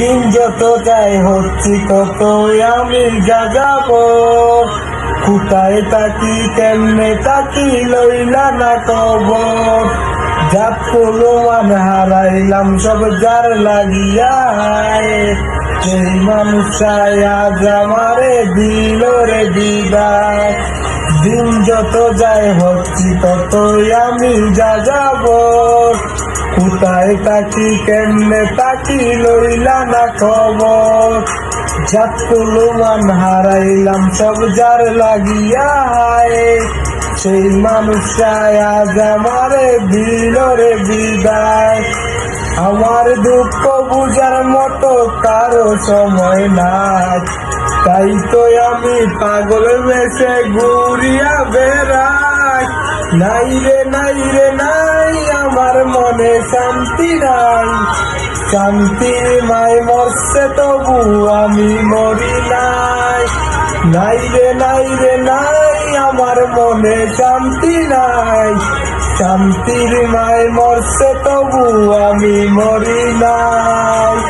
দিন যত যাই হচ্ছি তত আমি যা যাব। কোথায় তাকি কেমনে তাকি লইলা না কবর জাত মান হারাইলাম, সব যার লাগিয়া সেই মানুষাই আজ আমারে দিল রে বিদায়। দিন যত যায় হচ্ছি, ততই আমি যা যাব। কোথায় তাকি কেমনে তাকি লইলা না খবর? জাত মান হারাইলাম সব যার লাগিয়া হায়। সেই মানুষটাই আজ আমারে দিল রে বিদায়। আমার দুঃখ বুঝার মতো কারও সময় নাই। তাই তো আমি পাগল বেশে ঘুরিয়া বেড়াই। নাই রে নাই রে, নাই আমার শান্তি নাই শান্তির মাই মরছে তবু আমি মরি নাই। নাই রে নাই রে, নাই, আমার মনে শান্তি নাই। শান্তির মায় মরছে তবু আমি মরি নাই।